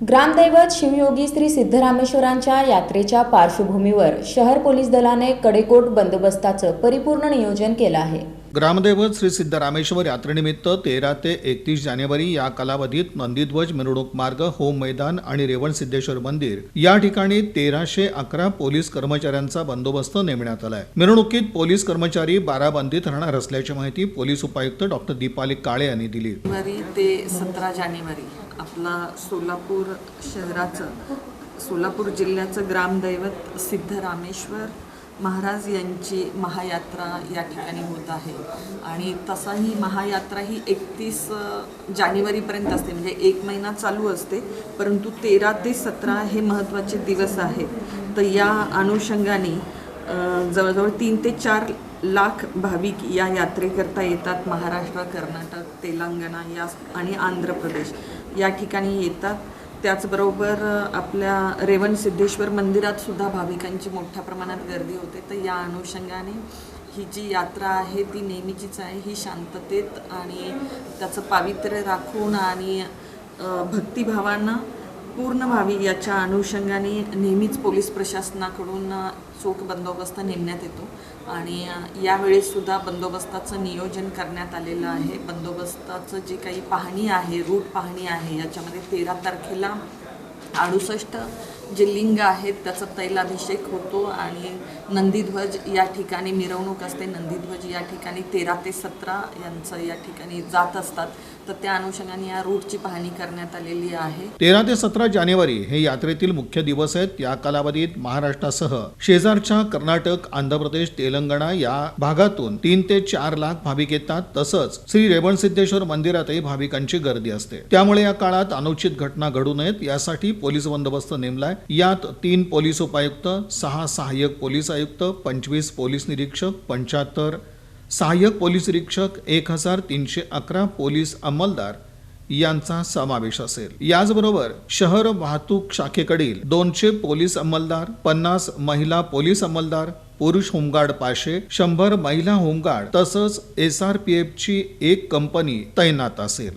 ग्रामदैवत शिवयोगी श्री सिद्धरामेश्वरांच्या यात्रेच्या पार्श्वभूमीवर शहर पोलीस दलाने कडेकोट बंदोबस्ताचं परिपूर्ण नियोजन केलं आहे. ग्रामदैवत श्री सिद्धरामेश्वर यात्रेनिमित्त तेरा ते एकतीस जानेवारी या कालावधीत नंदीध्वज मिरवणूक मार्ग होम मैदान आणि रेवण सिद्धेश्वर मंदिर या ठिकाणी तेराशे अकरा पोलीस कर्मचाऱ्यांचा बंदोबस्त नेमण्यात आलाय. मिरवणुकीत पोलीस कर्मचारी बाराबंदीत राहणार असल्याची माहिती पोलीस उपायुक्त डॉक्टर दीपाली काळे यांनी दिली. ते सतरा जानेवारी आपला सोलापूर शहराचं सोलापूर जिल्ह्याचं ग्रामदैवत सिद्धरामेश्वर महाराज यांची महायात्रा या ठिकाणी होत आहे. आणि तसा ही महायात्रा ही एकतीस जानेवारीपर्यंत असते. म्हणजे एक महिना चालू असते. परंतु तेरा ते सतरा हे महत्त्वाचे दिवस आहेत. तर या अनुषंगाने जवळजवळ तीन ते चार लाख भाविक या यात्रेकरता येतात. महाराष्ट्र कर्नाटक तेलंगणा या आणि आंध्र प्रदेश या ठिकाणी येतात. त्याचबरोबर आपल्या रेवण सिद्धेश्वर मंदिरात सुद्धा भाविकांची मोठ्या प्रमाणात गर्दी होते. तर या अनुषंगाने ही जी यात्रा आहे ती नेहमीचीच आहे. ही शांततेत आणि त्याचं पावित्र्य राखून आणि भक्तिभावांना भक्तिभावानं पूर्ण व्हावी याच्या अनुषंगाने नेहमीच पोलीस प्रशासनाकडून चोख बंदोबस्त नेमण्यात येतो. आणि यावेळेससुद्धा बंदोबस्ताचं नियोजन करण्यात आलेलं आहे. बंदोबस्ताचं जी काही पाहणी आहे रूट पाहणी आहे याच्यामध्ये तेरा तारखेला अडुसष्ट जे लिंग आहेत त्याचा तैलाभिषेक होतो आणि नंदीध्वज या ठिकाणी मिरवणूक असते. नंदीध्वज या ठिकाणी तेरा ते सतरा यांचं या ठिकाणी जात असतात. तर त्या अनुषंगाने या रूटची पाहणी करण्यात आलेली आहे. तेरा ते सतरा जानेवारी हे यात्रेतील मुख्य दिवस आहेत. या कालावधीत महाराष्ट्रासह शेजारच्या कर्नाटक आंध्र प्रदेश तेलंगणा या भागातून तीन ते चार लाख भाविक येतात. तसंच श्री रेवण सिद्धेश्वर मंदिरातही भाविकांची गर्दी असते. त्यामुळे या काळात अनुचित घटना घडू नयेत. यासाठी पोलीस बंदोबस्त नेमलाय. यात तीन पोलीस उपायुक्त सहा सहाय्यक पोलीस आयुक्त पंचवीस पोलीस निरीक्षक पंच्याहत्तर सहाय्यक पोलीस निरीक्षक एक हजार तीनशे अकरा पोलीस अंमलदार यांचा समावेश असेल. याचबरोबर शहर वाहतूक शाखेकडील दोनशे पोलीस अंमलदार पन्नास महिला पोलीस अंमलदार पुरुष होमगार्ड पाचशे शंभर महिला होमगार्ड तसंच एस आर पी एफची एक कंपनी तैनात असेल.